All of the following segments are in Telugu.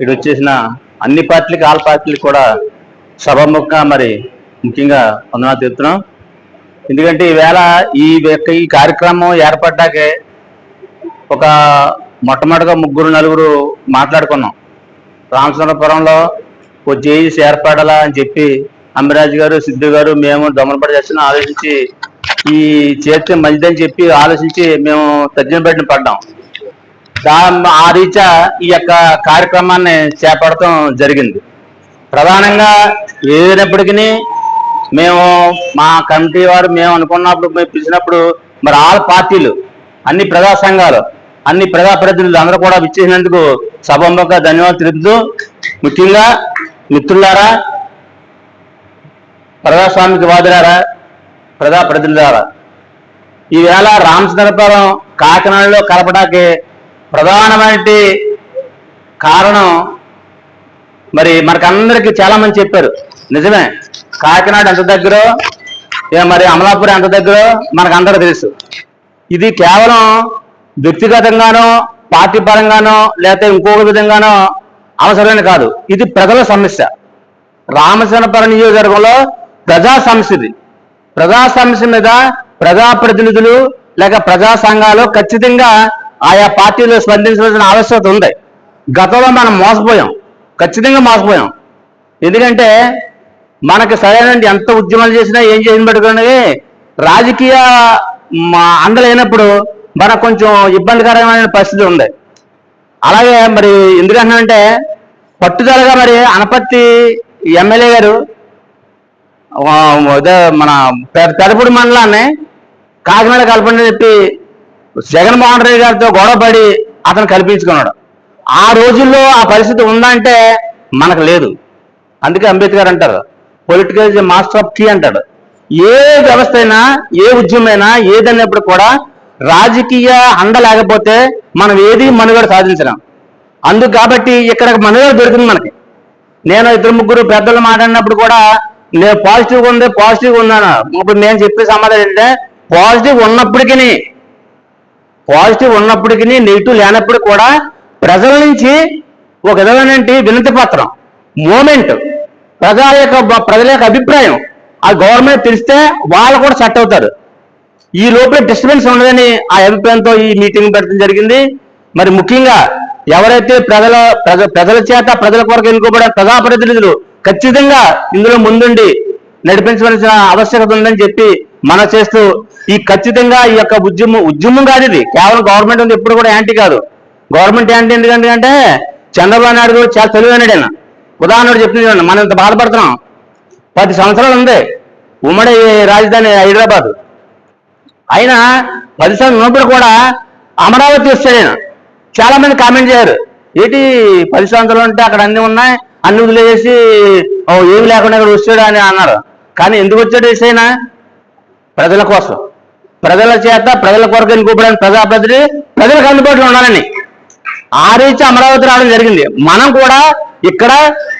ఇటు వచ్చేసిన అన్ని పార్టీలకి ఆల్ పార్టీలకు కూడా సభముఖంగా మరి ముఖ్యంగా వందనాలు తెలుపుతున్నాం. ఎందుకంటే ఈవేళ ఈ యొక్క ఈ కార్యక్రమం ఏర్పడ్డాకే ఒక మొట్టమొదటిగా ముగ్గురు నలుగురు మాట్లాడుకున్నాం. రామచంద్రపురంలో ఓ జేఈస్ ఏర్పడాలా అని చెప్పి అమ్మిరాజు గారు సిద్ధు గారు మేము దమనపడి చేస్తున్న. ఆలోచించి ఈ చేస్తే మంచిదని చెప్పి ఆలోచించి మేము తర్జన పడ్డాం. దా ఆ రీత్యా ఈ యొక్క కార్యక్రమాన్ని చేపడటం జరిగింది. ప్రధానంగా ఏదైనప్పటికీ మేము మా కమిటీ వారు మేము అనుకున్నప్పుడు మేము పిలిచినప్పుడు మరి ఆల్ పార్టీలు అన్ని ప్రజా సంఘాలు అన్ని ప్రజా ప్రతినిధులు అందరూ కూడా విచ్చేసినందుకు సభముఖంగా ధన్యవాదాలు తెలుపుతూ ముఖ్యంగా మిత్రులారా ప్రజాస్వామిక వాదులారా ప్రజా ప్రతినిధులారా ఈవేళ రామచంద్రపురం కాకినాడలో కలపడానికి ప్రధానమైన కారణం మరి మనకందరికి చాలా మంది చెప్పారు. నిజమే. కాకినాడ ఎంత దగ్గర మరి అమలాపురం ఎంత దగ్గర మనకు తెలుసు. ఇది కేవలం వ్యక్తిగతంగానో పార్టీ పరంగానో లేకపోతే ఇంకొక విధంగానో అవసరమైన కాదు. ఇది ప్రజల సమస్య. రామచంద్రపురం నియోజకవర్గంలో ప్రజా సమస్య ఇది. ప్రజా సమస్య మీద ప్రజాప్రతినిధులు లేక ప్రజా సంఘాలు ఖచ్చితంగా ఆయా పార్టీలు స్పందించవలసిన ఆవశ్యకత ఉంది. గతంలో మనం మోసపోయాం. ఖచ్చితంగా మోసపోయాం. ఎందుకంటే మనకు సరైన ఎంత ఉద్యమాలు చేసినా ఏం చేసిన పెట్టుకున్నది రాజకీయ మా అందలేనప్పుడు మనకు కొంచెం ఇబ్బందికరమైన పరిస్థితి ఉంది. అలాగే మరి ఎందుకంటే పట్టుదలగా మరి అనపత్తి ఎమ్మెల్యే గారు మన పె- పెదపూడి మండలాన్ని కాకినాడ కలపండి చెప్పి జగన్మోహన్ రెడ్డి గారితో గొడవపడి అతను కల్పించుకున్నాడు. ఆ రోజుల్లో ఆ పరిస్థితి ఉందంటే మనకు లేదు. అందుకే అంబేద్కర్ అంటారు political is master of T అంటాడు. ఏ వ్యవస్థ అయినా ఏ ఉద్యమైనా ఏదన్నప్పుడు కూడా రాజకీయ అండ లేకపోతే మనం ఏది మనుగడ సాధించలేం. అందుకు కాబట్టి ఇక్కడ మనుగడ దొరికింది మనకి. నేను ఇద్దరు ముగ్గురు పెద్దలు మాట్లాడినప్పుడు కూడా నేను పాజిటివ్గా ఉంది పాజిటివ్గా ఉన్నాను. ఇప్పుడు నేను చెప్పే సమాధానం ఏంటంటే పాజిటివ్ ఉన్నప్పటికీ పాజిటివ్ ఉన్నప్పటికీ నెగిటివ్ లేనప్పుడు కూడా ప్రజల నుంచి ఒక విధమైన వినతి పత్రం మూమెంట్ ప్రజల యొక్క ప్రజల యొక్క అభిప్రాయం ఆ గవర్నమెంట్ తెలిస్తే వాళ్ళు కూడా సెట్ అవుతారు. ఈ లోపల డిస్టర్బెన్స్ ఉండదని ఆ అభిప్రాయంతో ఈ మీటింగ్ పెట్టడం జరిగింది. మరి ముఖ్యంగా ఎవరైతే ప్రజల ప్రజ ప్రజల చేత ప్రజల కొరకు ఎన్నుకోబడే ప్రజాప్రతినిధులు ఖచ్చితంగా ఇందులో ముందుండి నడిపించవలసిన ఆవశ్యకత ఉందని చెప్పి మనం చేస్తూ ఈ ఖచ్చితంగా ఈ యొక్క ఉద్యమం ఉద్యమం కాదు ఇది. కేవలం గవర్నమెంట్ ఉంది ఎప్పుడు కూడా యాంటీ కాదు. గవర్నమెంట్ యాంటీ ఎందుకంటే అంటే చంద్రబాబు నాయుడు కూడా చాలా తెలివైనడు ఆయన. ఉదాహరణ చెప్తుంది చూడండి మనం ఇంత బాధపడుతున్నాం. పది సంవత్సరాలు ఉంది. ఉమ్మడి రాజధాని హైదరాబాద్. ఆయన పది సంవత్సరాలు ఉన్నప్పుడు కూడా అమరావతి వస్తాడు ఆయన. చాలా మంది కామెంట్ చేయరు. ఏంటి పది సంవత్సరాలు అంటే అక్కడ అన్ని ఉన్నాయి అన్ని వదిలేసి ఏమి లేకుండా ఇక్కడ వచ్చాడు అని అన్నారు. కానీ ఎందుకు వచ్చాడు ఈసైనా ప్రజల కోసం. ప్రజల చేత ప్రజల కొరకు ఎన్నుకోబడిన ప్రజాప్రతినిధి ప్రజలకు అందుబాటులో ఉండాలని. ఆ రీతి అమరావతి రావడం జరిగింది. మనం కూడా ఇక్కడ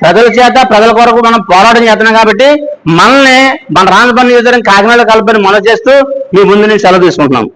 ప్రజల చేత ప్రజల కొరకు మనం పోరాటం చేస్తున్నాం కాబట్టి మనల్ని మన రాజధాని నియోజకవర్గం కాకినాడ కలపని మనం చేస్తూ మీ ముందు నుంచి సెలవు తీసుకుంటున్నాం.